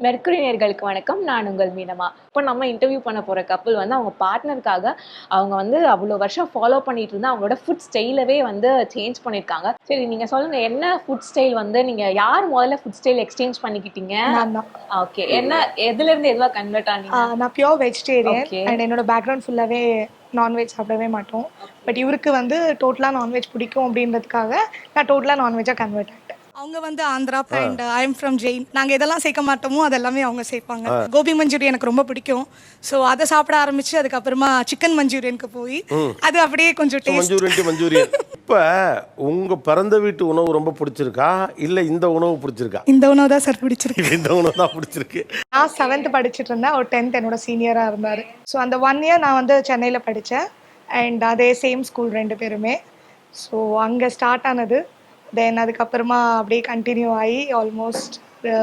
நேர்களுக்கு வணக்கம். நான் உங்கள் மீனமா. இப்போ நம்ம இன்டர்வியூ பண்ண போற கப்பல் வந்து அவங்க பார்ட்னருக்காக அவங்க வந்து அவ்வளோ வருஷம் ஃபாலோ பண்ணிட்டு இருந்தா அவங்களோட ஃபுட் ஸ்டைலவே வந்து சேஞ்ச் பண்ணியிருக்காங்க சரி நீங்க சொல்லுங்க என்ன ஃபுட் ஸ்டைல் வந்து நீங்க யார் முதல்ல ஃபுட் ஸ்டைல் எக்ஸ்சேஞ்ச் பண்ணிக்கிட்டீங்க? ஓகே என்ன எதுல இருந்து எதுவா கன்வெர்ட் ஆனீங்க? நான் பியோர் வெஜிடேரியன். அண்ட் என்னோட பேக்ரவுண்ட் ஃபுல்லாகவே நான்வெஜ் சாப்பிடவே மாட்டோம். பட் இவருக்கு வந்து டோட்டலாக நான்வெஜ் பிடிக்கும் அப்படின்றதுக்காக நான் டோட்டலாக நான்வெஜ்ஜாக கன்வெர்ட் ஆகிட்டேன் அவங்க வந்து Andhra and I am from Jain நாங்கள் எதெல்லாம் சேர்க்க மாட்டோமோ அதெல்லாமே அவங்க சேர்ப்பாங்க. கோபி மஞ்சூரி எனக்கு ரொம்ப பிடிக்கும். ஸோ அதை சாப்பிட ஆரம்பிச்சு அதுக்கப்புறமா சிக்கன் மஞ்சூரியனுக்கு போய் அது அப்படியே கொஞ்சம் டேஸ்ட் மஞ்சூரியன் மஞ்சூரியன். இப்போ உங்க பிறந்த வீட்டு உணவு ரொம்ப பிடிச்சிருக்கா? இல்ல இந்த உணவு பிடிச்சிருக்கா? இந்த உணவு தான் சார் பிடிச்சிருக்கு. இந்த உணவு தான் பிடிச்சிருக்கு. நான் செவன்த் படிச்சுட்டு இருந்தேன். அவர் டென்த் என்னோட சீனியராக இருந்தார். ஸோ அந்த ஒன் இயர் நான் வந்து சென்னையில் படித்தேன் அண்ட் அதே சேம் ஸ்கூல் ரெண்டு பேருமே. ஸோ அங்கே ஸ்டார்ட் ஆனது தென் அதுக்கப்புறமா அப்படியே கண்டினியூ ஆகி ஆல்மோஸ்ட்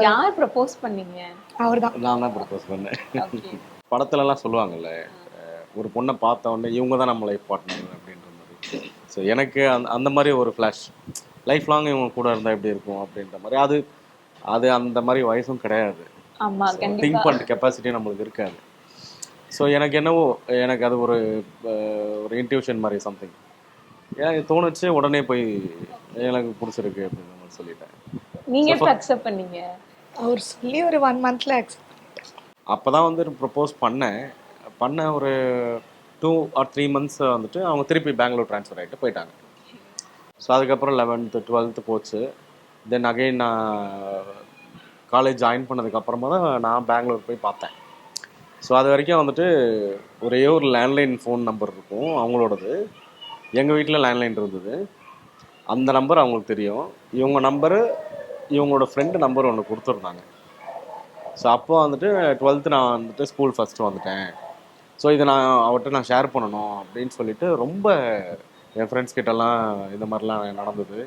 யார் ப்ரப்போஸ் பண்ணீங்க? அவர் தான் நான் தான் ப்ரப்போஸ் பண்ணேன். படத்துலலாம் சொல்லுவாங்கல்ல ஒரு பொண்ணை பார்த்த உடனே இவங்க தான் நம்ம லைஃப் பார்ட்னர் அப்படின்ற மாதிரி. ஸோ எனக்கு அந்த அந்த மாதிரி ஒரு ஃப்ளாஷ் லைஃப் லாங் இவங்க கூட இருந்தால் எப்படி இருக்கும் அப்படின்ற மாதிரி. அது அது அந்த மாதிரி வயசும் கிடையாது. திங்க் பண்ணுற கெப்பாசிட்டி நம்மளுக்கு இருக்காது. ஸோ எனக்கு என்னவோ எனக்கு அது ஒரு ஒரு இன்ட்யூஷன் மாதிரி சம்திங் எனக்கு தோணுச்சு உடனே போய் எனக்கு பிடிச்சிருக்கு அப்படின்ற மாதிரி சொல்லிட்டேன். நீங்க எப்ப அக்செப்ட் பண்ணீங்க? அவர் சொல்லி ஒரு ஒன் மந்த்ல அக்செப்ட் அப்போ தான் வந்து ப்ரப்போஸ் பண்ணேன். பண்ண ஒரு டூ ஆர் த்ரீ மந்த்ஸ் வந்துட்டு அவங்க திருப்பி பெங்களூர் ட்ரான்ஸ்ஃபர் ஆகிட்டு போயிட்டாங்க. ஸோ அதுக்கப்புறம் லெவன்த்து டுவெல்த்து போச்சு. தென் அகைன் நான் காலேஜ் ஜாயின் பண்ணதுக்கப்புறமா தான் நான் பெங்களூர் போய் பார்த்தேன். ஸோ அது வரைக்கும் வந்துட்டு ஒரே ஒரு லேண்ட்லைன் ஃபோன் நம்பர் இருக்கும் அவங்களோடது. எங்கள் வீட்டில் லேண்ட்லைன் இருந்தது. அந்த நம்பர் அவங்களுக்கு தெரியும். இவங்க நம்பரு இவங்களோட ஃப்ரெண்டு நம்பர் ஒன்று கொடுத்துருந்தாங்க. ஸோ அப்போ வந்துட்டு டுவெல்த்து நான் வந்துட்டு ஸ்கூல் ஃபஸ்ட்டு வந்துட்டேன். ஸோ இதை நான் அவர்கிட்ட நான் ஷேர் பண்ணணும் அப்படின்னு சொல்லிட்டு ரொம்ப என் ஃப்ரெண்ட்ஸ் கிட்டலாம் இந்த மாதிரிலாம் நடந்தது.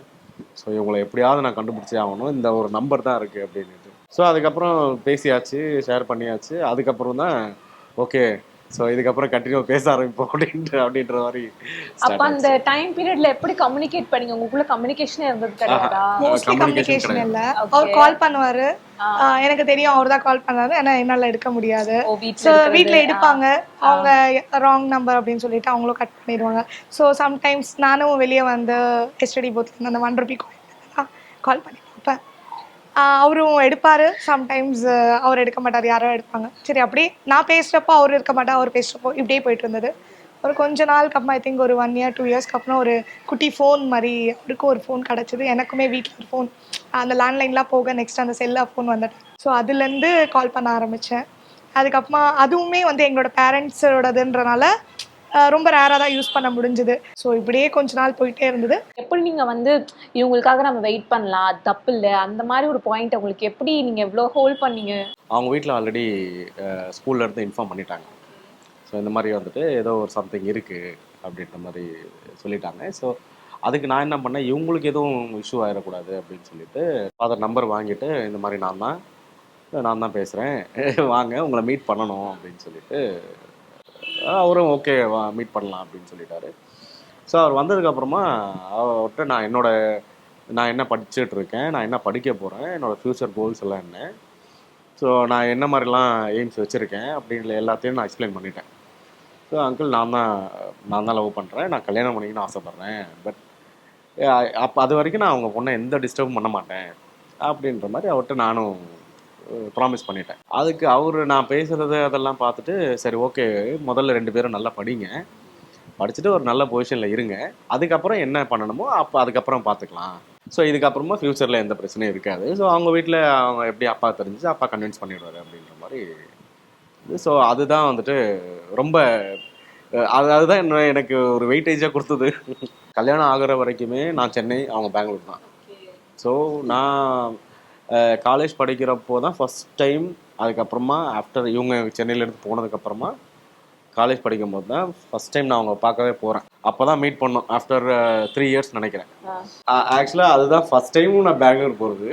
ஸோ இவங்களை எப்படியாவது நான் கண்டுபிடிச்சே ஆகணும். இந்த ஒரு நம்பர் தான் இருக்குது அப்படின்ட்டு ஸோ அதுக்கப்புறம் பேசியாச்சு ஷேர் பண்ணியாச்சு. அதுக்கப்புறம் தான் ஓகே ஸோ இதுக்கப்புறம் கண்டினியூ பேச ஆரம்பிப்போம் அப்படின்ட்டு அப்படின்ற மாதிரி அப்ப அந்த டைம் பீரியட்ல எப்படி கம்யூனிகேட் பண்ணீங்க? உங்களுக்குள்ள கம்யூனிகேஷனே இருந்தது கிடையாதா? Mostly communication. இல்லை. அவர் கால் பண்ணுவாரு. எனக்கு தெரியும் அவர் தான் கால் பண்ணாரு ஏன்னா என்னால எடுக்க முடியாது. ஸோ வீட்ல வீட்டில். எடுப்பாங்க. அவங்க ராங் நம்பர் அப்படின்னு சொல்லிட்டு அவங்களும் கட் பண்ணிடுவாங்க. ஸோ சம்டைம்ஸ் நானும் வெளியே வந்து எஸ்டடி போத்தில் அந்த ஒன் ருபி கால் பண்ணி அவரும் எடுப்பார். சம்டைம்ஸ் அவர் எடுக்க மாட்டார். யாரோ எடுப்பாங்க. சரி அப்படியே நான் பேசுகிறப்போ அவர் இருக்க மாட்டா அவர் பேசுகிறப்போ இப்படியே போயிட்டு இருந்தது. ஒரு கொஞ்ச நாளுக்கு அப்புறம் ஐ திங்க் ஒரு ஒன் இயர் டூ இயர்ஸ்க்கு அப்புறம் ஒரு குட்டி ஃபோன் மாதிரி அவருக்கும் ஒரு ஃபோன் கிடச்சிது. எனக்குமே வீட்டில் ஒரு ஃபோன் அந்த லேண்ட்லைன்லாம் போக நெக்ஸ்ட் அந்த செல்லா ஃபோன் வந்துட்டேன் ஸோ அதுலேருந்து கால் பண்ண ஆரம்பித்தேன் அதுக்கப்புறமா அதுவுமே வந்து எங்களோட பேரண்ட்ஸோடதுன்றனால ரொம்ப ரேராக தான் யூஸ் பண்ண முடிஞ்சுது. ஸோ இப்படியே கொஞ்ச நாள் போயிட்டே இருந்தது. எப்படி நீங்க வந்து இவங்களுக்காக நம்ம வெயிட் பண்ணலாம்? அது தப்பு இல்ல. அந்த மாதிரி ஒரு பாயிண்ட் உங்களுக்கு எப்படி நீங்க எவ்வளவு ஹோல்ட் பண்ணீங்க? அவங்க வீட்டில் ஆல்ரெடி ஸ்கூல்ல இருந்து இன்ஃபார்ம் பண்ணிட்டாங்க. ஸோ இந்த மாதிரி வந்துட்டு ஏதோ ஒரு சம்திங் இருக்குது அப்படின்ற மாதிரி சொல்லிட்டாங்க. ஸோ அதுக்கு நான் என்ன பண்ணேன்? இவங்களுக்கு எதுவும் இஷ்யூ ஆயிடக்கூடாது அப்படின்னு சொல்லிட்டு ஃபாதர் நம்பர் வாங்கிட்டு இந்த மாதிரி நான் தான் நான் தான் பேசுகிறேன் வாங்க உங்களை மீட் பண்ணணும் அப்படின்னு சொல்லிட்டு அவரும் ஓகே வா மீட் பண்ணலாம் அப்படின்னு சொல்லிட்டாரு. ஸோ அவர் வந்ததுக்கப்புறமா அவர்கிட்ட நான் என்னோட நான் என்ன படிச்சுட்டு இருக்கேன் நான் என்ன படிக்க போகிறேன் என்னோடய ஃப்யூச்சர் கோல்ஸ் எல்லாம் என்ன? ஸோ நான் என்ன மாதிரிலாம் எய்ம்ஸ் வச்சுருக்கேன் அப்படின்ற எல்லாத்தையும் நான் எக்ஸ்பிளைன் பண்ணிட்டேன். ஸோ அங்கிள் நான் தான் நான் தான் லவ் பண்ணுறேன் நான் கல்யாணம் பண்ணிக்கணும்னு ஆசைப்பட்றேன். பட் அப்போ அது வரைக்கும் நான் அவங்க பொண்ணை எந்த டிஸ்டர்பும் பண்ண மாட்டேன் அப்படின்ற மாதிரி அவர்கிட்ட நானும் ப்ராமிஸ் பண்ணிட்டேன். அதுக்கு அவர் நான் பேசுகிறது அதெல்லாம் பார்த்துட்டு சரி ஓகே முதல்ல ரெண்டு பேரும் நல்லா படிங்க. படிச்சுட்டு ஒரு நல்ல பொசிஷனில் இருங்க. அதுக்கப்புறம் என்ன பண்ணணுமோ அப்போ அதுக்கப்புறம் பார்த்துக்கலாம். ஸோ இதுக்கப்புறமா ஃப்யூச்சரில் எந்த பிரச்சனையும் இருக்காது. ஸோ அவங்க வீட்டில் அவங்க எப்படி அப்பா தெரிஞ்சு அப்பா கன்வின்ஸ் பண்ணிவிடுவார் அப்படின்ற மாதிரி. ஸோ அதுதான் வந்துட்டு ரொம்ப அது அதுதான் என்ன எனக்கு ஒரு வெயிட்டேஜாக கொடுத்தது. கல்யாணம் ஆகிற வரைக்குமே நான் சென்னை அவங்க பெங்களூர் தான். ஸோ நான் காலேஜ் படிக்கிறப்போ தான் ஃபஸ்ட் டைம் அதுக்கப்புறமா ஆஃப்டர் இவங்க சென்னையிலேருந்து போனதுக்கப்புறமா காலேஜ் படிக்கும்போது தான் ஃபஸ்ட் டைம் நான் அவங்க பார்க்கவே போகிறேன் அப்போ தான் மீட் பண்ணோம் ஆஃப்டர் த்ரீ இயர்ஸ் நினைக்கிறேன். ஆக்சுவலாக அதுதான் ஃபஸ்ட் டைமும் நான் பெங்களூர் போகிறது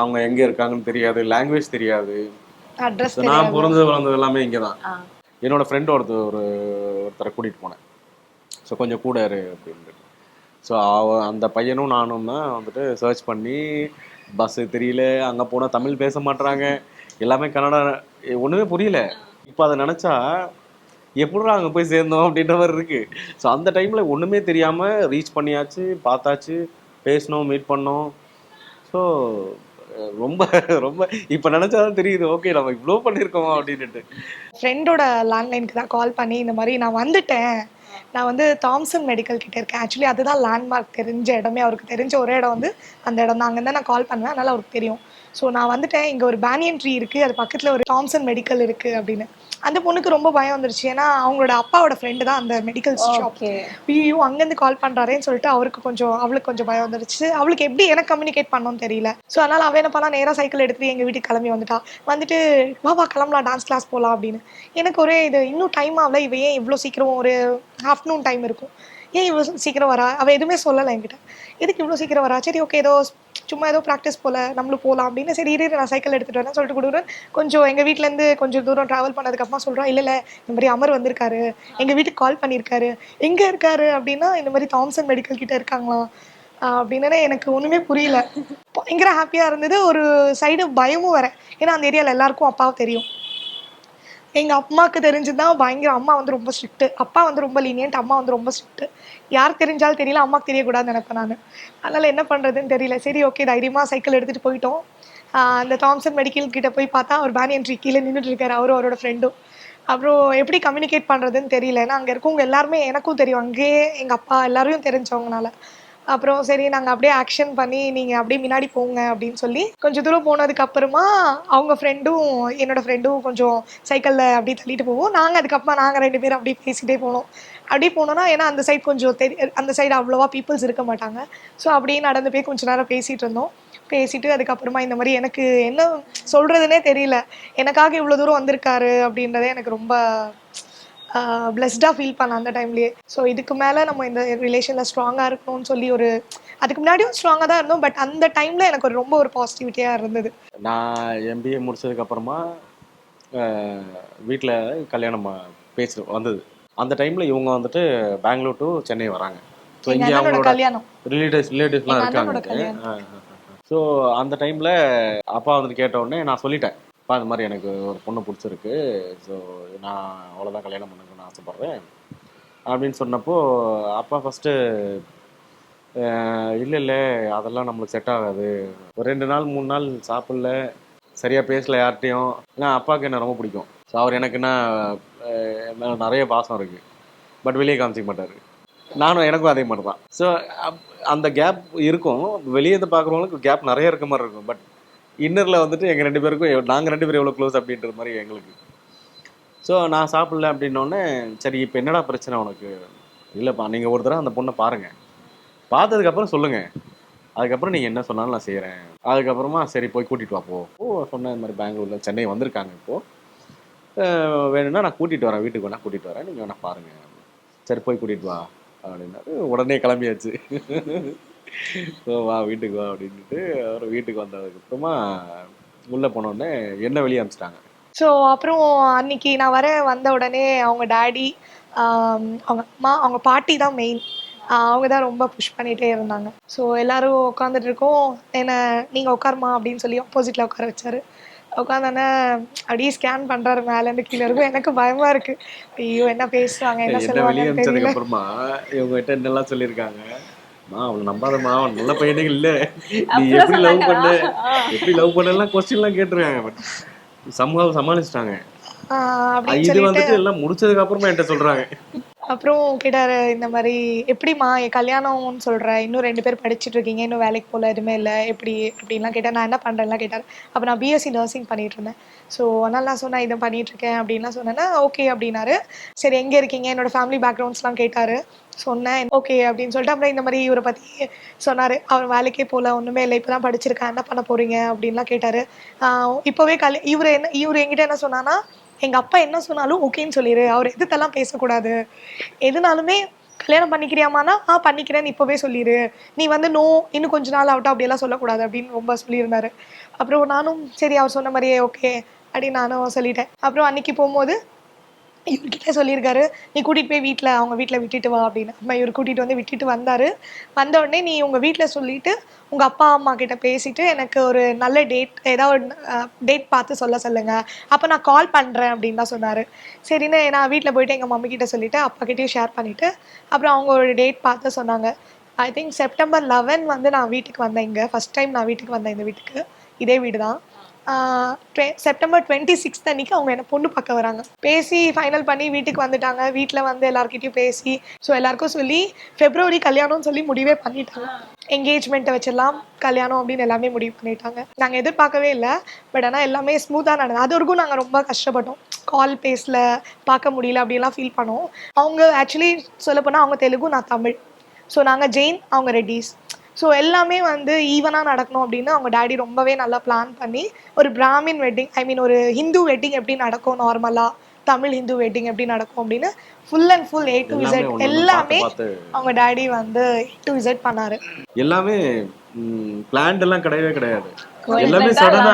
அவங்க எங்கே இருக்காங்கன்னு தெரியாது. லாங்குவேஜ் தெரியாது. நான் பிறந்தது வளர்ந்தது எல்லாமே இங்கே தான். என்னோட ஃப்ரெண்ட் ஒருத்தர் ஒரு ஒருத்தரை கூட்டிகிட்டு போனேன். ஸோ கொஞ்சம் கூட இரு அப்படின்ட்டு. ஸோ அவ அந்த பையனும் நானும் தான் வந்துட்டு சர்ச் பண்ணி பஸ்ஸு தெரியல அங்கே போனால் தமிழ் பேச மாட்டுறாங்க எல்லாமே கன்னடா ஒன்றுமே ஒண்ணுமே புரியல. இப்போ அதை நினைச்சா எப்படிடா அங்கே போய் சேர்ந்தோம் அப்படின்ற மாதிரி இருக்கு. ஸோ அந்த டைம்ல ஒண்ணுமே தெரியாம ரீச் பண்ணியாச்சு பார்த்தாச்சு பேசினோம் மீட் பண்ணோம். ஸோ ரொம்ப ரொம்ப இப்போ நினைச்சாதான் தெரியுது ஓகே நம்ம இவ்வளோ பண்ணியிருக்கோம் அப்படின்ட்டு ஃப்ரெண்டோட லேண்ட்லைனுக்கு தான் கால் பண்ணி இந்த மாதிரி நான் வந்துட்டேன். நான் வந்து தாம்சன் மெடிக்கல் கிட்ட இருக்கேன். ஆக்சுவலி அதுதான் லேண்ட்மார்க் தெரிஞ்ச இடமே. அவருக்கு தெரிஞ்ச ஒரே இடம் வந்து அந்த இடம் தான். அங்கே நான் கால் பண்ணுவேன். அதனால அவருக்கு தெரியும். ஸோ நான் வந்துட்டேன். இங்கே ஒரு பேனியன் ட்ரீ இருக்குது அது பக்கத்தில் ஒரு தாம்சன் மெடிக்கல் இருக்குது அப்படின்னு. அந்த பொண்ணுக்கு ரொம்ப பயம் வந்துருச்சு. ஏன்னா அவங்களோட அப்பாவோட ஃப்ரெண்டு தான் அந்த மெடிக்கல் ஷாப் ஐயோ அங்கேருந்து கால் பண்ணுறாரேன்னு சொல்லிட்டு அவருக்கு கொஞ்சம் அவளுக்கு கொஞ்சம் பயம் வந்துருச்சு. அவளுக்கு எப்படி எனக்கு கம்யூனிகேட் பண்ணணும்னு தெரியல. ஸோ அதனால் அவள் என்ன பண்ணா நேராக சைக்கிள் எடுத்துட்டு எங்கள் வீட்டுக்கு கிளம்பி வந்துட்டா. வந்துட்டு வா வா கிளம்பலாம். டான்ஸ் கிளாஸ் போகலாம் அப்படின்னு. எனக்கு ஒரே இது இன்னும் டைம் ஆகல. இவ ஏன் இவ்வளோ சீக்கிரம் ஒரு ஆஃப்டர்நூன் டைம் இருக்கும். ஏன் இவ்வளோ சீக்கிரம் வரா? அவள் எதுவுமே சொல்லலை என்கிட்ட. எதுக்கு இவ்வளோ சீக்கிரம் வரா? சரி ஓகே ஏதோ சும்மா ஏதோ ப்ராக்டிஸ் போல நம்மளும் போகலாம் அப்படின்னு. சரி இரு நான் சைக்கிள் எடுத்துகிட்டு வரேன் சொல்லிட்டு கொடுக்குறேன் கொஞ்சம் எங்கள் வீட்டிலேருந்து கொஞ்சம் தூரம் ட்ராவல் பண்ணதுக்கப்புறமா சொல்கிறோம் இல்லை இல்லை இந்த மாதிரி அமர் வந்திருக்காரு. எங்கள் வீட்டுக்கு கால் பண்ணியிருக்காரு எங்கே இருக்காரு? அப்படின்னா இந்த மாதிரி தாம்சன் மெடிக்கல் கிட்ட இருக்காங்களாம். அப்படின்னே எனக்கு ஒன்றுமே புரியல. பயங்கர ஹாப்பியாக இருந்தது. ஒரு சைடு பயமும் வர ஏன்னா அந்த ஏரியாவில் எல்லாருக்கும் அப்பாவை தெரியும். எங்கள் அம்மாவுக்கு தெரிஞ்சுதான் பயங்கர அம்மா வந்து ரொம்ப ஸ்ட்ரிக்ட்டு அப்பா வந்து ரொம்ப லீனியன்ட் அம்மா வந்து ரொம்ப ஸ்ட்ரிக்ட்டு யார் தெரிஞ்சாலும் தெரியல அம்மாவுக்கு தெரியக்கூடாதுன்னு நினைப்பேன் நான். அதனால் என்ன பண்ணுறதுன்னு தெரியல. சரி ஓகே தைரியமாக சைக்கிள் எடுத்துகிட்டு போயிட்டோம். அந்த தாம்சன் மெடிக்கல் கிட்டே போய் பார்த்தா அவர் பேன் என்ட்ரி கீழே நின்றுட்டு இருக்காரு அவரும் அவரோட ஃப்ரெண்டும் அப்புறம் எப்படி கம்யூனிகேட் பண்ணுறதுன்னு தெரியல. ஏன்னா அங்கே இருக்கவங்க எல்லாருமே எனக்கும் தெரியும். அங்கேயே எங்கள் அப்பா எல்லாரையும் தெரிஞ்சவங்கனால. அப்புறம் சரி நாங்கள் அப்படியே ஆக்ஷன் பண்ணி நீங்கள் அப்படியே முன்னாடி போங்க அப்படின்னு சொல்லி கொஞ்சம் தூரம் போனதுக்கப்புறமா அவங்க ஃப்ரெண்டும் என்னோட ஃப்ரெண்டும் கொஞ்சம் சைக்கிளில் அப்படியே தள்ளிட்டு போவோம். நாங்கள் அதுக்கப்புறமா நாங்கள் ரெண்டு பேரும் அப்படியே பேசிகிட்டே போனோம். அப்படியே போனோன்னா ஏன்னா அந்த சைடு கொஞ்சம் தெரி அந்த சைடு அவ்வளோவா பீப்புள்ஸ் இருக்க மாட்டாங்க. ஸோ அப்படியே நடந்து போய் கொஞ்சம் நேரம் பேசிகிட்டு இருந்தோம். பேசிட்டு அதுக்கப்புறமா இந்த மாதிரி எனக்கு என்ன சொல்கிறதுனே தெரியல. எனக்காக இவ்வளோ தூரம் வந்திருக்காரு அப்படின்றதே எனக்கு ரொம்ப பிளெஸ்டாக ஃபீல் பண்ணேன் அந்த டைம்லேயே ஸோ இதுக்கு மேலே நம்ம இந்த ரிலேஷனில் ஸ்ட்ராங்காக இருக்கணும்னு சொல்லி ஒரு அதுக்கு முன்னாடியும் ஸ்ட்ராங்காக தான் இருந்தோம் பட் அந்த டைமில் எனக்கு ஒரு ரொம்ப ஒரு பாசிட்டிவிட்டியாக இருந்தது. நான் எம்பிஏ முடிச்சதுக்கப்புறமா வீட்டில் கல்யாணம் ப- பேச்சு வந்தது. அந்த டைமில் இவங்க வந்துட்டு பெங்களூர் டு சென்னை வராங்க. ஸோ இங்கே அவங்களோட கல்யாணம். ரிலேட்டிவ்ஸ் ரிலேட்டிவ்ஸ்லாம் இருக்காங்க. ஸோ அந்த டைமில் அப்பா வந்துட்டு கேட்ட உடனே நான் சொல்லிட்டேன். அப்பா இந்த மாதிரி எனக்கு ஒரு பொண்ணு பிடிச்சிருக்கு. ஸோ நான் அவ்வளோதான் கல்யாணம் பண்ணணும்னு ஆசைப்பட்றேன். அப்படின்னு சொன்னப்போ அப்பா ஃபஸ்ட்டு இல்லை இல்லை அதெல்லாம் நம்மளுக்கு செட் ஆகாது. ஒரு ரெண்டு நாள் மூணு நாள் சாப்பிடல. சரியாக பேசல யார்கிட்டையும். ஏன்னா அப்பாவுக்கு என்ன ரொம்ப பிடிக்கும். ஸோ அவர் எனக்குன்னா நிறைய பாசம் இருக்குது பட் வெளியே காமிச்சிக்க மாட்டார். நானும் எனக்கும் அதே மாதிரி தான் ஸோ அந்த கேப் இருக்கும். வெளியே இருந்து பார்க்குறவங்களுக்கு கேப் நிறைய இருக்க மாதிரி இருக்கும். பட் இன்னரில் வந்துட்டு எங்கள் ரெண்டு பேருக்கும் நாங்கள் ரெண்டு பேரும் எவ்வளோ க்ளோஸ் அப்படின்ற மாதிரி எங்களுக்கு. ஸோ நான் சாப்பிடல அப்படின்னோடனே சரி இப்போ என்னடா பிரச்சனை உனக்கு? இல்லைப்பா நீங்கள் ஒரு தடவை அந்த பொண்ணை பாருங்கள் பார்த்ததுக்கப்புறம் சொல்லுங்கள் அதுக்கப்புறம் நீங்கள் என்ன சொன்னாலும் நான் செய்கிறேன் அதுக்கப்புறமா சரி போய் கூட்டிகிட்டு வா போ. ஓ சொன்னேன் இந்த மாதிரி பெங்களூரில் சென்னை வந்திருக்காங்க இப்போது வேணும்னா நான் கூட்டிகிட்டு வரேன் வீட்டுக்கு வேணா கூட்டிகிட்டு வரேன் நீங்கள் வேணால் பாருங்கள் சரி போய் கூட்டிகிட்டு வா அப்படின்னாரு. உடனே கிளம்பியாச்சு. ஸோ வா வீட்டுக்கு வா அப்படின்ட்டு அவர் வீட்டுக்கு வந்ததுக்கப்புறமா உள்ளே போனோடனே என்ன வெளியே அனுப்பிச்சிட்டாங்க. ஸோ அப்புறம் அன்னைக்கு நான் வர வந்த உடனே அவங்க டேடி அவங்க அம்மா அவங்க பாட்டி தான் மெயின் அவங்க தான் ரொம்ப புஷ் பண்ணிகிட்டே இருந்தாங்க. ஸோ எல்லாரும் உட்காந்துட்டு இருக்கோம். என்ன நீங்கள் உட்காருமா அப்படின்னு சொல்லி ஆப்போசிட்டில் உட்கார வச்சாரு. உட்காந்தோன்னே அப்படியே ஸ்கேன் பண்ணுறாரு மேலேருந்து கீழே இருக்கும் எனக்கு பயமாக இருக்குது ஐயோ என்ன பேசுவாங்க என்ன சொல்லுவாங்கன்னு தெரியல. இவங்க என்னெல்லாம் சொல்லியிருக்காங்க? மா அவளை நம்பாதம்மா அவன் நல்ல பையனே இல்லை. நீ எப்படி லவ் பண்ண? எப்படி லவ் பண்ணலாம் கொஸ்டின்லாம் கேட்டுருக்காங்க பட் சமூக சமாளிச்சிட்டாங்க. இது சொல்லிட்டு வந்துட்டு எல்லாம் முடிச்சதுக்கு அப்புறமா என்கிட்ட சொல்றாங்க. அப்புறம் கேட்டாரு இந்த மாதிரி எப்படிம்மா என் கல்யாணம்னு சொல்ற இன்னும் ரெண்டு பேர் படிச்சுட்டு இருக்கீங்க இன்னும் வேலைக்கு போகல எதுவுமே இல்லை எப்படி? அப்படின்லாம் கேட்டேன் நான் என்ன பண்ணுறேன்லாம் கேட்டார். அப்போ நான் பிஎஸ்சி நர்சிங் பண்ணிட்டு இருந்தேன். ஸோ அதனால நான் சொன்னேன் இதை பண்ணிட்டு இருக்கேன் அப்படின்லாம் சொன்னேன்னா ஓகே அப்படின்னாரு. சரி எங்கே இருக்கீங்க? என்னோட ஃபேமிலி பேக்ரவுண்ட்ஸ்லாம் கேட்டாரு. சொன்னேன் ஓகே அப்படின்னு சொல்லிட்டு அப்புறம் இந்த மாதிரி இவரை பற்றி சொன்னார். அவர் வேலைக்கே போகல ஒன்றுமே இல்லை இப்போ தான் படிச்சிருக்கேன் என்ன பண்ண போகிறீங்க அப்படின்லாம் கேட்டார். இப்போவே கல் இவர் என்ன இவர் என்கிட்ட என்ன சொன்னான்னா எங்கள் அப்பா என்ன சொன்னாலும் ஓகேன்னு சொல்லிடு அவர் எதுத்தெல்லாம் பேசக்கூடாது. எதுனாலுமே கல்யாணம் பண்ணிக்கிறியாமானா ஆ பண்ணிக்கிறேன்னு இப்போவே சொல்லிடு நீ வந்து நோ இன்னும் கொஞ்ச நாள் ஆகட்டும் அப்படியெல்லாம் சொல்லக்கூடாது அப்படின்னு ரொம்ப சொல்லியிருந்தாரு. அப்புறம் நானும் சரி அவர் சொன்ன மாதிரியே ஓகே அப்படின்னு நானும் சொல்லிட்டேன். அப்புறம் அன்னைக்கு போகும்போது இவர்கிட்ட சொல்லியிருக்காரு நீ கூட்டிகிட்டு போய் வீட்டில் அவங்க வீட்டில் விட்டுட்டு வா அப்படின்னு. அம்மா இவர் கூட்டிகிட்டு வந்து விட்டுட்டு வந்தார். வந்த உடனே நீ உங்கள் வீட்டில் சொல்லிட்டு உங்கள் அப்பா அம்மா கிட்ட பேசிட்டு எனக்கு ஒரு நல்ல டேட் ஏதாவது டேட் பார்த்து சொல்ல சொல்லுங்கள் அப்போ நான் கால் பண்ணுறேன் அப்படின்னு தான் சொன்னார். சரின்னு நான் வீட்டில் போயிட்டு எங்கள் மம்மி கிட்ட சொல்லிவிட்டு அப்பாக்கிட்டையும் ஷேர் பண்ணிவிட்டு அப்புறம் அவங்க ஒரு டேட் பார்த்து சொன்னாங்க. ஐ திங்க் செப்டம்பர் லெவன் வந்து நான் வீட்டுக்கு வந்தேன் இங்கே. ஃபஸ்ட் டைம் நான் வீட்டுக்கு வந்தேன் இந்த வீட்டுக்கு. இதே வீடு தான் செப்டம்பர் டுவெண்ட்டி சிக்ஸ்த் அன்னைக்கு அவங்க என்ன பொண்ணு பார்க்க வராங்க. பேசி ஃபைனல் பண்ணி வீட்டுக்கு வந்துட்டாங்க. வீட்டில் வந்து எல்லாருக்கிட்டையும் பேசி ஸோ எல்லாருக்கும் சொல்லி ஃபெப்ரவரி கல்யாணம்னு சொல்லி முடிவே பண்ணிட்டாங்க. என்கேஜ்மெண்ட்டை வச்சிடலாம் கல்யாணம் அப்படின்னு எல்லாமே முடிவு பண்ணிட்டாங்க. நாங்கள் எதிர்பார்க்கவே இல்லை பட் ஆனால் எல்லாமே ஸ்மூத்தாக நடந்தது. அது வரைக்கும் நாங்கள் ரொம்ப கஷ்டப்பட்டோம். கால் பேஸில் பார்க்க முடியல அப்படிலாம் ஃபீல் பண்ணோம். அவங்க ஆக்சுவலி சொல்லப்போனால் அவங்க தெலுங்கு நான் தமிழ். ஸோ நாங்கள் ஜெயின் அவங்க ரெட்டிஸ். ஸோ எல்லாமே வந்து ஈவனாக நடக்கணும் அப்படின்னு அவங்க டேடி ரொம்பவே நல்லா பிளான் பண்ணி ஒரு பிராமின் வெட்டிங் ஐ மீன் ஒரு ஹிந்து வெட்டிங் எப்படி நடக்கும் நார்மலாக தமிழ் ஹிந்து வெட்டிங் எப்படி நடக்கும் அப்படின்னு full and full A to Z எல்லாமே அவங்க டேடி வந்து ஏ டு இசட் பண்ணாரு. எல்லாமே பிளான்ட் எல்லாம் கிடையவே கிடையாது. எல்லாமே சடனா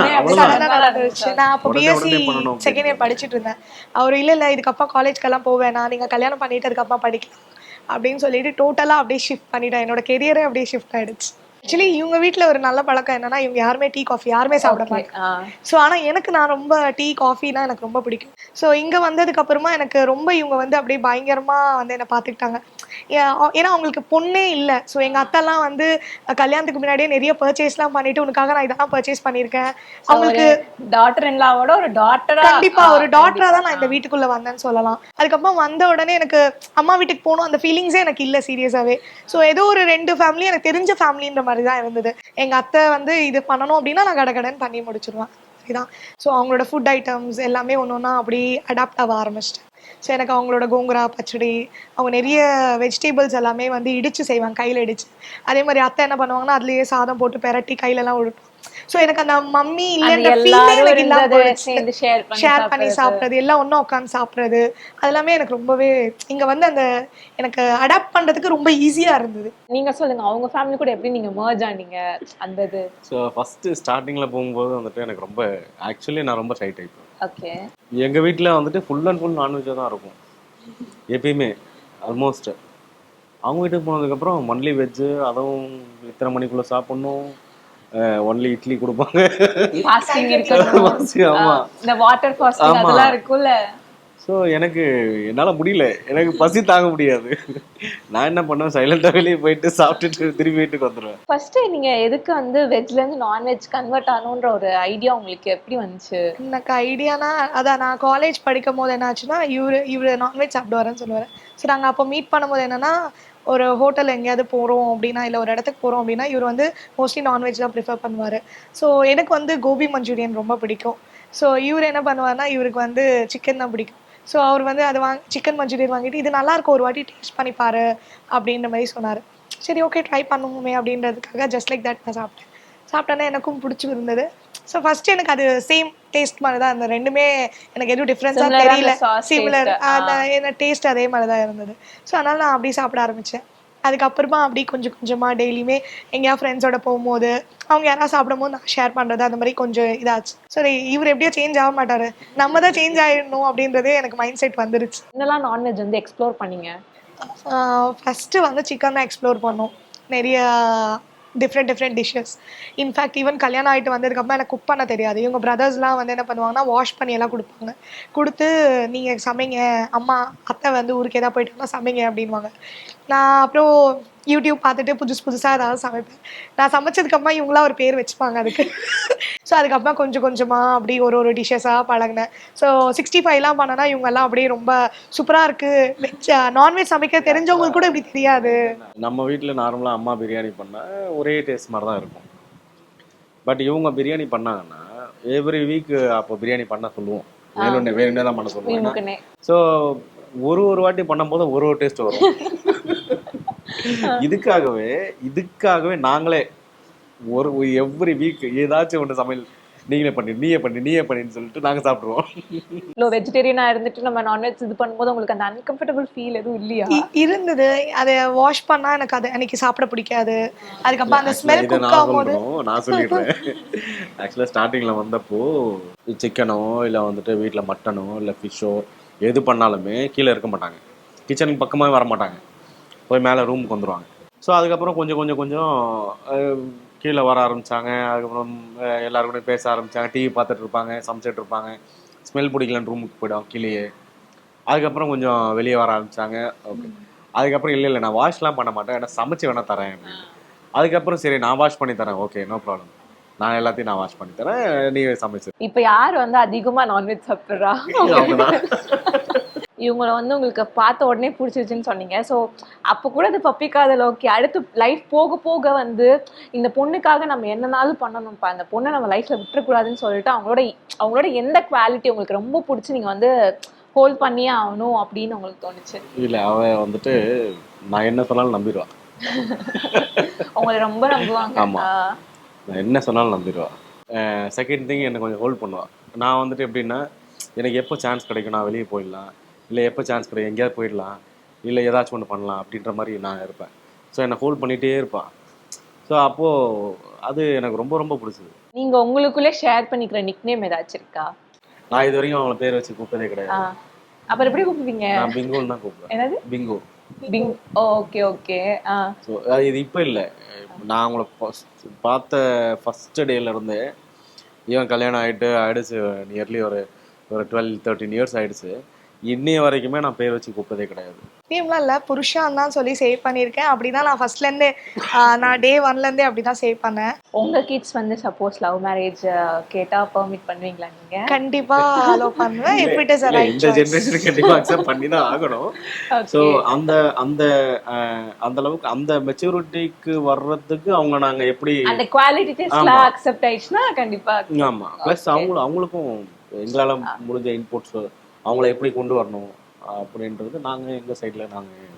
நான் அப்போ பிஎஸ்சி செகண்ட் இயர் படிச்சுட்டு இருந்தேன். அவர் இல்லை இல்லை இதுக்கப்புறம் காலேஜ்க்கெல்லாம் போவேன். நான் நீங்கள் கல்யாணம் பண்ணிட்டு அதுக்கப்புறம் படிக்கலாம். அப்படின்னு சொல்லிட்டு டோட்டலாக அப்படியே ஷிஃப்ட் பண்ணிட்டேன். என்னோட கெரியரே அப்படியே ஷிஃப்ட் ஆயிடுச்சு. ஆக்சுவலி இவங்க வீட்டில் ஒரு நல்ல பழக்கம் என்னன்னா இவங்க யாருமே டீ காஃபி யாருமே சாப்பிட மாட்டாங்க. ஸோ ஆனால் எனக்கு நான் ரொம்ப டீ காஃபினா எனக்கு ரொம்ப பிடிக்கும். ஸோ இங்கே வந்ததுக்கு அப்புறமா எனக்கு ரொம்ப இவங்க வந்து அப்படியே பயங்கரமாக வந்து என்னை பார்த்துக்கிட்டாங்க. ஏன்னா அவங்களுக்கு பொண்ணே இல்லை. ஸோ எங்கள் அத்தாலாம் வந்து கல்யாணத்துக்கு முன்னாடியே நிறைய பர்ச்சேஸ்லாம் பண்ணிட்டு உனக்காக நான் இதெல்லாம் பர்ச்சேஸ் பண்ணியிருக்கேன். அவங்களுக்கு டாட்டர் இன்லாவோட ஒரு டாட்டரா கண்டிப்பா ஒரு டாக்டரா தான் நான் இந்த வீட்டுக்குள்ள வந்தேன்னு சொல்லலாம். அதுக்கப்புறம் வந்த உடனே எனக்கு அம்மா வீட்டுக்கு போகணும் அந்த ஃபீலிங்ஸே எனக்கு இல்லை சீரியஸாவே ஸோ ஏதோ ஒரு ரெண்டு ஃபேமிலி எனக்கு தெரிஞ்ச ஃபேமிலின்ற மாதிரி தான் இருந்தது. எங்கள் அத்தை வந்து இது பண்ணணும் அப்படின்னா நான் கடகடன்னு பண்ணி முடிச்சிருவேன். இதுதான் ஸோ அவங்களோட ஃபுட் ஐட்டம்ஸ் எல்லாமே ஒன்று ஒன்றா அப்படி அடாப்ட் ஆக ஆரம்பிச்சிட்டேன். ஸோ எனக்கு அவங்களோட கோங்குரா பச்சடி அவங்க நிறைய வெஜிடபிள்ஸ் எல்லாமே வந்து இடிச்சு செய்வாங்க கையில் இடிச்சு. அதே மாதிரி அத்தை என்ன பண்ணுவாங்கன்னா அதுலேயே சாதம் போட்டு பெரட்டி கையிலலாம் விழுட்டும் ஸோ எனக்கு அந்த மம்மி. சேர்ந்து ஷேர் பண்ணி ஷேர் பண்ணி சாப்பிடுறது. எல்லாம் ஒன்றா உட்காந்து சாப்பிட்றது. அதெல்லாமே எனக்கு ரொம்பவே இங்கே வந்து அந்த எனக்கு அடாப்ட் பண்ணுறதுக்கு ரொம்ப ஈஸியாக இருந்தது. நீங்க சொல்லுங்க அவங்க ஃபேமிலி கூட எப்படி நீங்க merge ஆனீங்க? அந்த இது. ஸோ ஃபஸ்ட்டு ஸ்டார்டிங்கில் போகும்போது வந்துட்டு எனக்கு ரொம்ப ஆக்சுவலி நான் ரொம்ப ஷை டைப் ஓகே எங்கள் வீட்டில் வந்துட்டு ஃபுல் அண்ட் ஃபுல் நான்வெஜ்ஜாக தான் இருக்கும். எப்பயுமே ஆல்மோஸ்ட் அவங்க வீட்டுக்கு போனதுக்கப்புறம் ஒன்லி வெஜ்ஜு அதுவும் இத்தனை மணிக்குள்ளே சாப்பிட்ணும். ஒன்லி இட்லி கொடுப்பாங்க. ஃபாஸ்டிங் இருக்கணும்? ஆமா. இந்த வாட்டர் ஃபாஸ்டிங். அதெல்லாம் இருக்குல்ல ஸோ எனக்கு என்னால் முடியல. எனக்கு பசி தாங்க முடியாது. நான் என்ன பண்ணுவேன்? சைலண்டாக வெளியே போயிட்டு சாப்பிட்டுட்டு திரும்பி வீட்டுக்கு வந்துடுவேன் ஃபர்ஸ்ட் நீங்க எதுக்கு வந்து வெஜ்ல இருந்து நான்வெஜ் கன்வெர்ட் ஆகணுன்ற ஒரு ஐடியா உங்களுக்கு எப்படி வந்துச்சு? எனக்கு ஐடியானா அதான் நான் காலேஜ் படிக்கும் போது என்னாச்சுன்னா இவரு இவரு நான்வெஜ் சாப்பிடுவாருன்னு சொல்லுவார். ஸோ நாங்கள் அப்போ மீட் பண்ணும்போது என்னன்னா ஒரு ஹோட்டல் எங்கேயாவது போகிறோம் அப்படின்னா இல்லை ஒரு இடத்துக்கு போகிறோம் அப்படின்னா இவர் வந்து மோஸ்ட்லி நான்வெஜ் தான் ப்ரிஃபர் பண்ணுவார். ஸோ எனக்கு வந்து கோபி மஞ்சூரியன் ரொம்ப பிடிக்கும். ஸோ இவர் என்ன பண்ணுவார்னா இவருக்கு வந்து சிக்கன் தான் பிடிக்கும். ஸோ அவர் வந்து அது வாங் சிக்கன் மஞ்சூரியன் வாங்கிட்டு இது நல்லா இருக்கும் ஒரு வாட்டி டேஸ்ட் பண்ணிப்பாரு அப்படின்ற மாதிரி சொன்னார். சரி ஓகே ட்ரை பண்ணுவோமே அப்படின்றதுக்காக ஜஸ்ட் லைக் தட் நான் சாப்பிட்டேன். சாப்பிட்டேன்னா எனக்கும் பிடிச்சி இருந்தது ஸோ ஃபர்ஸ்ட் எனக்கு அது சேம் டேஸ்ட் மாதிரி தான் இருந்தது. ரெண்டுமே எனக்கு எதுவும் டிஃப்ரென்ஸாக தெரியல. சிமிலர். அந்த என்ன டேஸ்ட் அதே மாதிரி தான் இருந்தது. ஸோ அதனால நான் அப்படியே சாப்பிட ஆரம்பித்தேன் அதுக்கப்புறமா அப்படி கொஞ்சம் கொஞ்சமாக டெய்லியுமே எங்கேயா ஃப்ரெண்ட்ஸோட போகும்போது அவங்க யாராவது சாப்பிடும்போது நான் ஷேர் பண்ணுறது அந்த மாதிரி கொஞ்சம் இதாச்சு. சரி இவர் எப்படியோ சேஞ்ச் ஆக மாட்டார். நம்ம தான் சேஞ்ச் ஆகிடணும் அப்படின்றதே எனக்கு மைண்ட் செட் வந்துருச்சு. என்னெல்லாம் நான்வெஜ் வந்து எக்ஸ்ப்ளோர் பண்ணீங்க? ஃபஸ்ட்டு வந்து சிக்கன் தான் எக்ஸ்ப்ளோர் பண்ணோம். நிறைய different different dishes in fact even கல்யாணம் ஆகிட்டு வந்ததுக்கப்புறம் எனக்கு குக் பண்ண தெரியாது. இவங்க பிரதர்ஸ்லாம் வந்து என்ன பண்ணுவாங்கன்னா வாஷ் பண்ணி எல்லாம் கொடுப்பாங்க. கொடுத்து நீங்கள் சமைங்க. அம்மா அத்தை வந்து ஊருக்கு எதாவது போயிட்டாங்கன்னா சமைங்க அப்படின்வாங்க நான் அப்புறம் யூடியூப் பார்த்துட்டு புதுசு புதுசாக ஏதாவது சமைப்பேன். நான் சமைச்சதுக்கப்புறமா இவங்களாம் ஒரு பேர் வச்சுப்பாங்க அதுக்கு. ஸோ அதுக்கப்புறம் கொஞ்சம் கொஞ்சமாக அப்படி ஒரு ஒரு டிஷ்ஷஸாக பழகினேன். ஸோ சிக்ஸ்டி ஃபைவ்லாம் பண்ணனா இவங்கெல்லாம் அப்படியே ரொம்ப சூப்பராக இருக்குது வெஜ் நான்வெஜ் சமைக்க தெரிஞ்சவங்களுக்கு கூட இப்படி தெரியாது. நம்ம வீட்டில் நார்மலாக அம்மா பிரியாணி பண்ணால் ஒரே டேஸ்ட் மாதிரி தான் இருக்கும். பட் இவங்க பிரியாணி பண்ணாங்கன்னா எவ்ரி வீக் அப்போ பிரியாணி பண்ண சொல்லுவோம். வேணும்னே வேணும்னே தான் பண்ண சொல்லுவோம். ஸோ ஒரு ஒரு வாட்டி பண்ணும்போது ஒரு ஒரு டேஸ்ட் வரும். இதுக்காகவே இதுக்காகவே நாங்களே ஒரு எவ்ரி வீக் ஏதாச்சும் ஒன்று சமையல் நீங்களே பண்ணி நீயே பண்ணி நீயே பண்ணின்னு சொல்லிட்டு நாங்கள் சாப்பிடுவோம். இவ்வளோ வெஜிடேரியனா இருந்துட்டு நம்ம நான்வெஜ் இது பண்ணும்போது உங்களுக்கு அந்த அன்கம்ஃபர்டபுள் ஃபீல் எதுவும் இல்லையா? இருந்தது. அதை வாஷ் பண்ணா எனக்கு அது அன்னைக்கு சாப்பிட பிடிக்காது. அதுக்கப்புறம் அந்த ஸ்மெல் குக் நான் ஆகும்போது சொல்றோம் நான் சொல்லிடுறேன். ஆக்சுவலாக ஸ்டார்டிங்கில் வந்தப்போ சிக்கனோ இல்லை வந்துட்டு வீட்டில் மட்டனோ இல்லை ஃபிஷ்ஷோ எது பண்ணாலுமே கீழே இருக்க மாட்டாங்க. கிச்சனுக்கு பக்கமாகவே வர மாட்டாங்க போய் மேலே ரூமுக்கு வந்துடுவாங்க ஸோ அதுக்கப்புறம் கொஞ்சம் கொஞ்சம் கொஞ்சம் கீழே வர ஆரம்பிச்சாங்க. அதுக்கப்புறம் எல்லாரும் கூட பேச ஆரம்பிச்சாங்க. டிவி பார்த்துட்டு இருப்பாங்க சமைச்சிட்டு இருப்பாங்க ஸ்மெல் பிடிக்கலன்னு ரூமுக்கு போயிடும் கீழேயே. அதுக்கப்புறம் கொஞ்சம் வெளியே வர ஆரம்பிச்சாங்க. ஓகே அதுக்கப்புறம் இல்லை இல்லை நான் வாஷ்லாம் பண்ண மாட்டேன். நான் சமைச்சு வேணா தரேன் அப்படின்னு. அதுக்கப்புறம் சரி நான் வாஷ் பண்ணி தரேன். ஓகே நோ ப்ராப்ளம் நான் எல்லாத்தையும் நான் வாஷ் பண்ணி தரேன். நீ சமைச்சு இப்ப யார் வந்து அதிகமா நான்வெஜ் சாப்பிடுறா. இவங்கள வந்து உங்களுக்கு பார்த்த உடனே பிடிச்சிருச்சுன்னு சொன்னீங்க. ஸோ அப்போ கூட அது பப்பி காதல் ஓகே அடுத்து லைஃப் போக போக வந்து இந்த பொண்ணுக்காக நம்ம என்னனாலும் பண்ணணும்ப்பா. அந்த பொண்ணை நம்ம லைஃப்ல விட்டுறக்கூடாதுன்னு சொல்லிட்டு அவங்களோட அவங்களோட எந்த குவாலிட்டி உங்களுக்கு ரொம்ப பிடிச்சி நீங்க வந்து ஹோல்ட் பண்ணியே ஆகணும் அப்படின்னு உங்களுக்கு தோணுச்சு? இல்லை அவன் வந்துட்டு நான் என்ன சொன்னாலும் நம்பிடுவா. உங்களை ரொம்ப நம்புவாங்க. ஆமா. ஆ. நான் என்ன சொன்னாலும் நம்பிடுவா. செகண்ட் திங் என்னை கொஞ்சம் ஹோல்ட் பண்ணுவா. நான் வந்துட்டு எப்படின்னா எனக்கு எப்போ சான்ஸ் கிடைக்கும் நான் வெளியே போயிடலாம். இல்லை எப்போ சான்ஸ் கிடைக்கும்? எங்கேயாவது போயிடலாம். இல்லை ஏதாச்சும் ஒன்று பண்ணலாம் அப்படின்ற மாதிரி நான் இருப்பேன். ஸோ என்னை ஹோல்ட் பண்ணிகிட்டே இருப்பான். ஸோ அப்போது அது எனக்கு ரொம்ப ரொம்ப பிடிச்சது. நீங்க உங்களுக்குள்ளே ஷேர் பண்ணிக்கிற நிக் நேம் ஏதாச்சும் இருக்கா? நான் இது வரைக்கும் அவளை பேர் வச்சு கூப்பிட்டதே கிடையாது. அப்புறம் எப்படி கூப்பிடுவீங்க? நான் பிங்கோன்னு தான் கூப்பிடுவேன். என்னது? பிங்கோ. பிங் ஓகே ஓகே. ஆ. ஸோ இது இப்போ இல்லை. நான் அவங்கள பார்த்த ஃபஸ்ட் டேலேருந்து இவன் கல்யாணம் ஆகிட்டு ஆயிடுச்சு நியர்லி ஒரு ஒரு டுவெல் தேர்ட்டின் இயர்ஸ் ஆயிடுச்சு. இன்னைய வரைக்குமே நான் பேர் வச்சு கூப்பிட்டதே கிடையாது. டீம்லாம் இல்லை புருஷன் தான் சொல்லி சேவ் பண்ணியிருக்கேன். அப்படிதான் நான் ஃபர்ஸ்ட்லேருந்தே நான் டே ஒன்லேருந்தே அப்படி தான் சேவ் பண்ணேன். உங்க கிட்ஸ் வந்து சப்போஸ் லவ் மேரேஜ் கேட்டா பெர்மிட் பண்ணுவீங்களா நீங்க? கண்டிப்பா அலோவ் பண்ணுவேன். இஃப் இட் இஸ் இந்த ஜென்ரேஷன் கண்டிப்பாக அக்செப்ட் பண்ணி தான் ஆகணும். ஸோ. அந்த அந்த அந்த அளவுக்கு அந்த மெச்சூரிட்டிக்கு வர்றதுக்கு அவங்க நாங்கள் எப்படி அந்த குவாலிட்டி டெஸ்ட்ல ஆமா. அக்செப்ட் ஆயிடுச்சுன்னா கண்டிப்பா ஆமா. ப்ளஸ் அவங்களும் அவங்களுக்கும் எங்களால் முடிஞ்ச இன்புட்ஸ் அவங்கள எப்படி கொண்டு வரணும் அப்படின்றது நாங்கள் எங்கள் சைடில் நாங்கள்